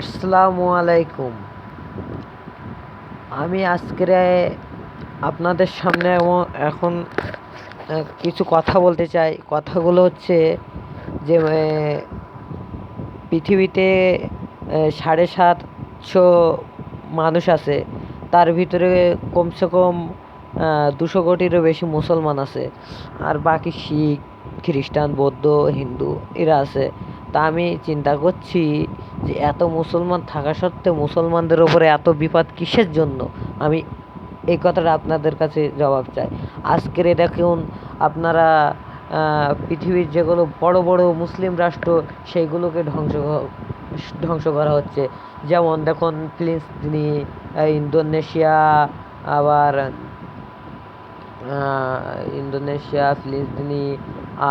আসসালামু আলাইকুম। আমি আজকের আপনাদের সামনে এখন কিছু কথা বলতে চাই। কথাগুলো হচ্ছে যে পৃথিবীতে সাড়ে সাতশো মানুষ আছে। তার ভিতরে কমসে কম দুশো কোটিরও বেশি মুসলমান আছে। আর বাকি শিখ, খ্রিস্টান, বৌদ্ধ, হিন্দু এরা আছে। তা আমি চিন্তা করছি যে এত মুসলমান থাকা সত্ত্বেও মুসলমানদের ওপরে এত বিপদ কিসের জন্য? আমি এই কথাটা আপনাদের কাছে জবাব চাই। আজকের দেখুন আপনারা পৃথিবীর যেগুলো বড় বড় মুসলিম রাষ্ট্র, সেইগুলোকে ধ্বংস ধ্বংস করা হচ্ছে। যেমন দেখুন, ফিলিস্তিনি ইন্দোনেশিয়া, আবার ইন্দোনেশিয়া, ফিলিস্তিনি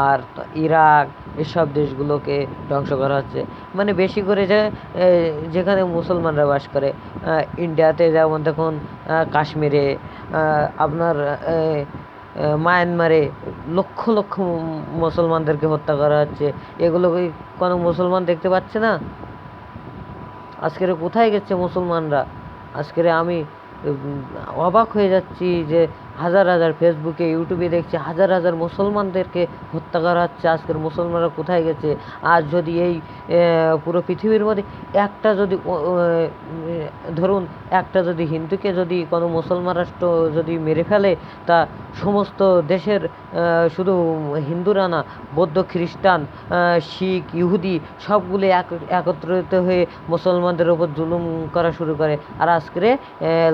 আর ইরাক, এসব দেশগুলোকে ধ্বংস করা হচ্ছে। মানে বেশি করে যে যেখানে মুসলমানরা বাস করে ইন্ডিয়াতে যেমন দেখুন কাশ্মীরে আপনার মায়ানমারে লক্ষ লক্ষ মুসলমানদেরকে হত্যা করা হচ্ছে। এগুলো কি কোনো মুসলমান দেখতে পাচ্ছে না? আজকের কোথায় গেছে মুসলমানরা? আজকের আমি অবাক হয়ে যাচ্ছি যে হাজার হাজার ফেসবুকে ইউটিউবে দেখছি হাজার হাজার মুসলমানদেরকে হত্যা করা হচ্ছে। আজকের মুসলমানরা কোথায় গেছে? আর যদি এই পুরো পৃথিবীর মধ্যে একটা যদি ধরুন একটা যদি হিন্দুকে যদি কোনো মুসলমান রাষ্ট্র যদি মেরে ফেলে, তা সমস্ত দেশের শুধু হিন্দুরা না, বৌদ্ধ, খ্রিস্টান শিখ, ইহুদি সবগুলি এক, একত্রিত হয়ে মুসলমানদের ওপর জুলুম করা শুরু করে। আর আজকে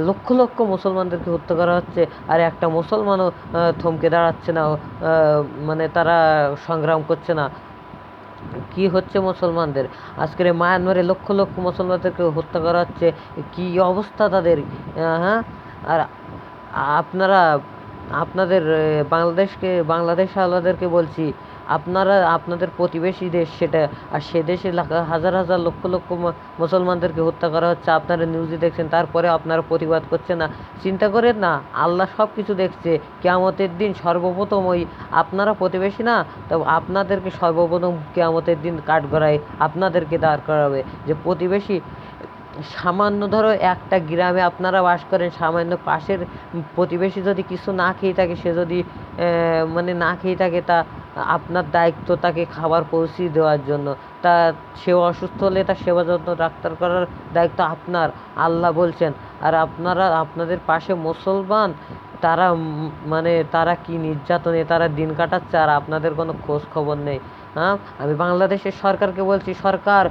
লক্ষ লক্ষ মুসলমানদেরকে হত্যা করা হচ্ছে। আর একটা মুসলমানও থমকে দাঁড়াচ্ছে না মানে তারা সংগ্রাম করছে না। কি হচ্ছে মুসলমানদের? আজকের মায়ানমারে লক্ষ লক্ষ মুসলমানদেরকে হত্যা করা হচ্ছে, কি অবস্থা তাদের? হ্যাঁ? আর আপনারা, আপনাদের বাংলাদেশকে বাংলাদেশ আলাদেরকে বলছি আপনারা, আপনাদের প্রতিবেশী দেশ সেটা, আর সে দেশে হাজার হাজার লক্ষ লক্ষ মুসলমানদেরকে হত্যা করা হচ্ছে। আপনারা নিউজে দেখছেন, তারপরে আপনারা প্রতিবাদ করছেন না। চিন্তা করেন না, আল্লাহ সব কিছু দেখছে। কেয়ামতের দিন সর্বপ্রথম ওই আপনারা প্রতিবেশী না, তো আপনাদেরকে সর্বপ্রথম কেয়ামতের দিন কাঠগড়ায় আপনাদেরকে দাঁড় করাবে। যে প্রতিবেশী সামান্য ধরো একটা গ্রামে আপনারা বাস করেন, সামান্য পাশের প্রতিবেশী যদি কিছু না খেয়ে থাকে, সে যদি মানে না খেয়ে থাকে, তা আপনার দায়িত্ব তাকে খাবার পৌঁছে দেওয়ার জন্য। তা সে অসুস্থ হলে তার সেবা যত্ন ডাক্তার করার দায়িত্ব আপনার। আল্লাহ বলছেন, আর আপনারা, আপনাদের পাশে মুসলমান, তারা মানে তারা কি নির্যাতনে, তারা দিন কাটাচ্ছে, আর আপনাদের কোনো খোঁজ খবর নেই। হ্যাঁ? আমি বাংলাদেশের সরকারকে বলছি, সরকার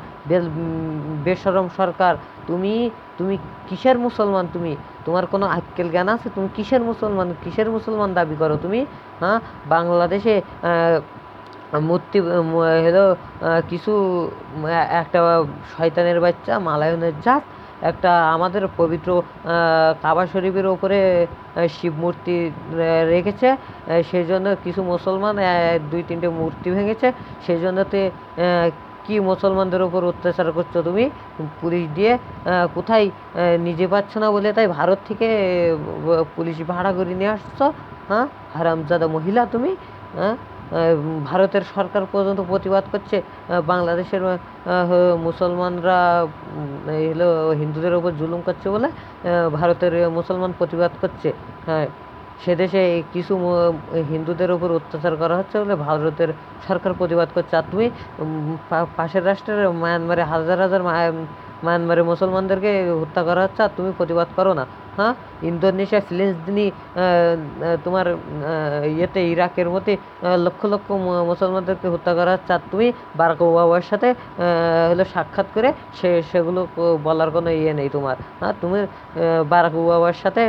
বেশরম সরকার, তুমি তুমি কিসের মুসলমান তুমি? তোমার কোনো আক্কেল জ্ঞান আছে? তুমি কিসের মুসলমান? কিসের মুসলমান দাবি করো তুমি? হ্যাঁ? বাংলাদেশে মূর্তি হলো কিছু একটা শয়তানের বাচ্চা, মালায়নের জাত একটা আমাদের পবিত্র কাবা শরীফের ওপরে শিব মূর্তি রেখেছে সেই জন্য কিছু মুসলমান দুই তিনটে মূর্তি ভেঙেছে সেই জন্যতে কি মুসলমানদের ওপর অত্যাচার করছ তুমি? পুলিশ দিয়ে কোথায় নিজে পাচ্ছ না বলে তাই ভারত থেকে পুলিশ ভাড়া করে নিয়ে আসছো? হ্যাঁ? হারামজাদা মহিলা তুমি হ্যাঁ? ভারতের সরকার পর্যন্ত প্রতিবাদ করছে বাংলাদেশের মুসলমানরা হলো হিন্দুদের ওপর জুলুম করছে বলে ভারতের মুসলমান প্রতিবাদ করছে। হ্যাঁ সে দেশে কিছু হিন্দুদের ওপর অত্যাচার করা হচ্ছে বলে ভারতের সরকার প্রতিবাদ করছে। আর তুমি পাশের রাষ্ট্রের মায়ানমারে হাজার হাজার মায়া- মায়ানমারে মুসলমানদেরকে হত্যা করা হচ্ছে, আর তুমি প্রতিবাদ করো না। হ্যাঁ? ইন্দোনেশিয়া আহ, তোমার ইয়েতে ইরাকের মধ্যে লক্ষ লক্ষ মুসলমানদেরকে হত্যা করা হচ্ছে। আর তুমি বারাক ওবামার সাথে হলো সাক্ষাৎ করে সে সেগুলো বলার কোনো ইয়ে নেই তোমার। হ্যাঁ তুমি বারাক ওবামার সাথে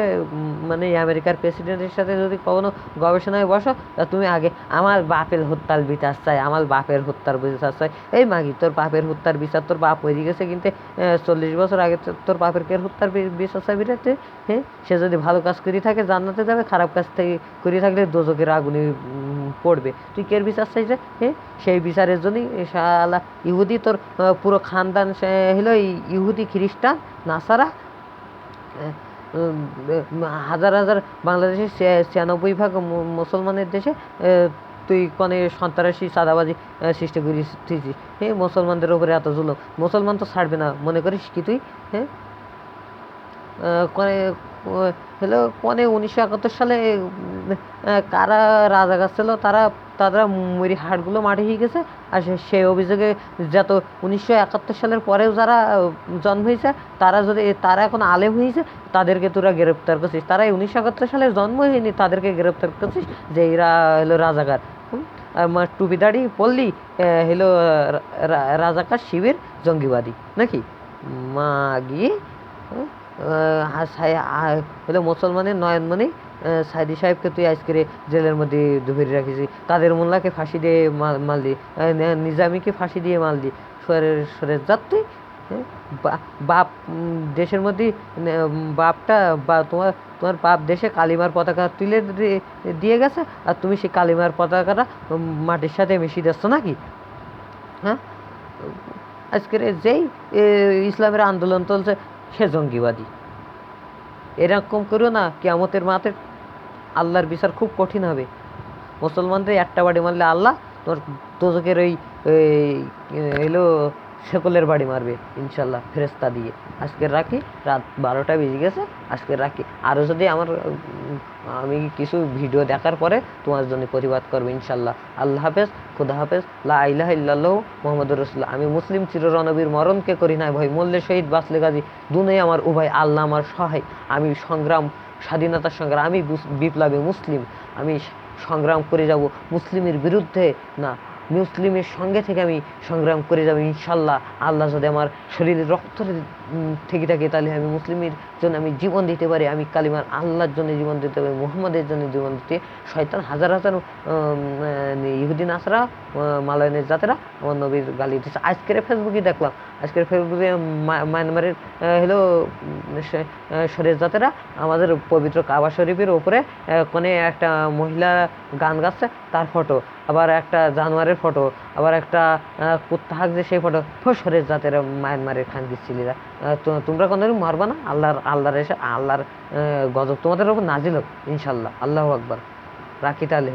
মানে আমেরিকার প্রেসিডেন্টের সাথে যদি কখনো গবেষণায় বসো তা তুমি আগে আমার বাপের হত্যার বিচার চাই আমার বাপের হত্যার বিচার চাই। এই মাগি তোর বাপের হত্যার বিচার তোর বাপ হয়ে গেছে কিন্তু চল্লিশ বছর আগে তোর বাপের কে হত্যার বিচার চাইবি রে তুই? হ্যাঁ সে যদি ভালো কাজ করে থাকে, জান্নাতে যাবে, খারাপ কাজ থেকে করে থাকলে দোজকের আগুনে পড়বে। তুই কের বিচার চাইছে হ্যাঁ সেই বিচারের জন্যই শালা ইহুদি তোর পুরো খানদান হলো ইহুদি খ্রিস্টান, নাসারা হাজার হাজার বাংলাদেশের ছিয়ানব্বই ভাগ মুসলমানের দেশে তুই কনে সন্ত্রাসী চাঁদাবাজি সৃষ্টি করিস তুই- হ্যাঁ মুসলমানদের উপরে এত জুলুম। মুসলমান তো ছাড়বে না, মনে করিস কি তুই? হ্যাঁ কনে হলো কনে উনিশশো একাত্তর সালে কারা রাজাকার ছিল তারা তারা মরি হাড়গুলো মাটি হয়ে গেছে আর সেই অভিযোগে যত উনিশশো একাত্তর সালের পরেও যারা জন্ম হয়েছে তারা যদি তারা এখন আলেম হয়েছে তাদেরকে তোরা গ্রেপ্তার করছিস। তারা উনিশশো একাত্তর সালে জন্ম হয়নি তাদেরকে গ্রেপ্তার করছিস যে এরা হলো রাজাকার। মা টুপি দাড়ি আহ, হলো রাজাকার শিবির জঙ্গিবাদী নাকি? মাগি হুম? হলো মুসলমানের নয়নমণি সাইদি সাহেবকে তুই আজকে জেলের মধ্যে ধরে রাখিস। কাদের মোল্লাকে ফাঁসি দিয়ে নে- নিজামীকে ফাঁসি দিয়ে দি। সরের সরের যাত তুই হ্যাঁ? বাপ দেশের মধ্যে বাপটা, বা, তোমার তোমার বাপ দেশে কালিমার পতাকা তুলে দিয়ে গেছে, আর তুমি সেই কালিমার পতাকাটা মাটির সাথে মিশিয়ে দিচ্ছ নাকি? হ্যাঁ? আজকের যেই ইসলামের আন্দোলন চলছে সে জঙ্গিবাদী। এরকম করো না, কেয়ামতের মাতে আল্লাহর বিচার খুব কঠিন হবে। মুসলমানদের একটা বাড়ি মারলে আল্লাহ তোর তোজকের ওই, এলো শেকলের বাড়ি মারবে, ইনশাল্লাহ ফেরেস্তা দিয়ে। আজকে রাখি, রাত বারোটা বেজে গেছে, আজকে রাখি। আরও যদি আমার আমি কিছু ভিডিও দেখার পরে তোমার জন্য প্রতিবাদ করব, ইনশাল্লাহ। আল্লাহ হাফেজ, খুদা হাফেজ, লা ইলাহ ইল্লাল্লাহ মোহাম্মদ রসুল্লাহ আমি মুসলিম চিররণবীর মরণকে করি নাই ভয় মল্লে শহীদ বাসলে গাজী দুনে আমার উভয় আল্লাহ আমার সহায়। আমি সংগ্রাম স্বাধীনতার সংগ্রাম, আমি বিপ্লবী মুসলিম। আমি সংগ্রাম করে যাব, মুসলিমের বিরুদ্ধে না মুসলিমের সঙ্গে থেকে আমি সংগ্রাম করে যাব, ইনশাল্লাহ। আল্লাহ যদি আমার শরীরে রক্ত থেকে থাকে, তাহলে আমি মুসলিমের জন্য আমি জীবন দিতে পারি, আমি কালিমার আল্লাহর জন্য জীবন দিতে পারি, মুহাম্মাদের জন্য জীবন দিতে। শয়তান হাজার হাজার ইহুদিন আসরা মালয়নের জাতেরা আমার নবীর গালি দিচ্ছে। আজকের ফেসবুকে দেখলাম, আজকের ফেসবুকে মায়ানমারের হলো শরীর জাতেরা আমাদের পবিত্র কাবা শরীফের ওপরে কোনে একটা মহিলা গান গাচ্ছে, তার ফটো। আবার একটা জানোয়ারের ফটো আবার একটা কুত্তা হাঁকছে সেই ফটো ফসরে জাতের মায়ানমারের খানকির ছেলেরা। তোমরা কোনোদিন মারবা না? আল্লাহর আল্লাহর এসে, আল্লাহর গজব তোমাদের উপর নাজিল হোক ইনশাল্লাহ আল্লাহ আকবার। রাখি তাহলে।